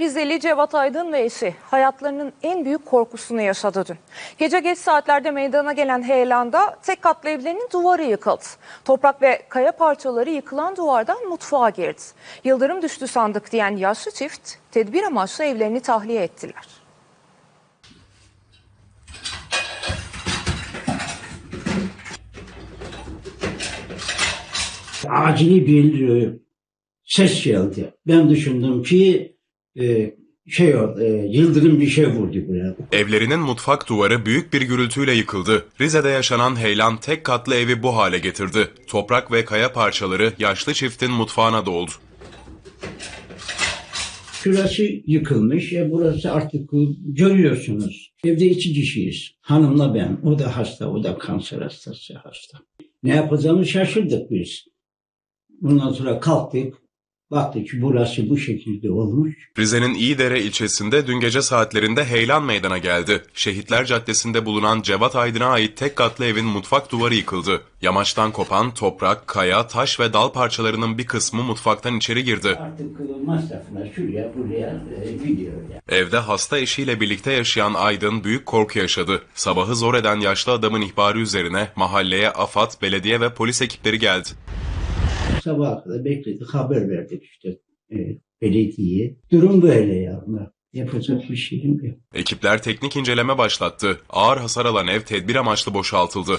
Rizeli Cevat Aydın ve eşi hayatlarının en büyük korkusunu yaşadı dün. Gece geç saatlerde meydana gelen heyelanda tek katlı evlerinin duvarı yıkıldı. Toprak ve kaya parçaları yıkılan duvardan mutfağa girdi. Yıldırım düştü sandık diyen yaşlı çift tedbir amaçlı evlerini tahliye ettiler. acili bir e, ses geldi. Ben düşündüm ki e, şey e, yıldırım bir şey vurdu buraya. Evlerinin mutfak duvarı büyük bir gürültüyle yıkıldı. Rize'de yaşanan heyelan tek katlı evi bu hale getirdi. Toprak ve kaya parçaları yaşlı çiftin mutfağına doldu. Şurası yıkılmış. E, burası artık görüyorsunuz. Evde iki kişiyiz. Hanımla ben. O da hasta. O da kanser hastası hasta. Ne yapacağımızı şaşırdık biz. Bundan sonra kalktık. Baktık ki burası bu şekilde olmuş. Rize'nin İyidere ilçesinde dün gece saatlerinde heyelan meydana geldi. Şehitler Caddesi'nde bulunan Cevat Aydın'a ait tek katlı evin mutfak duvarı yıkıldı. Yamaçtan kopan toprak, kaya, taş ve dal parçalarının bir kısmı mutfaktan içeri girdi. Artık masrafına şuraya buraya e, gidiyor. Yani. Evde hasta eşiyle birlikte yaşayan Aydın büyük korku yaşadı. Sabahı zor eden yaşlı adamın ihbarı üzerine mahalleye AFAD, belediye ve polis ekipleri geldi. Sabah kadar bekledik, haber verdik işte e, belediyeye. Durum böyle yani. Yapacak bir şeyim yok. Ekipler teknik inceleme başlattı. Ağır hasar alan ev tedbir amaçlı boşaltıldı.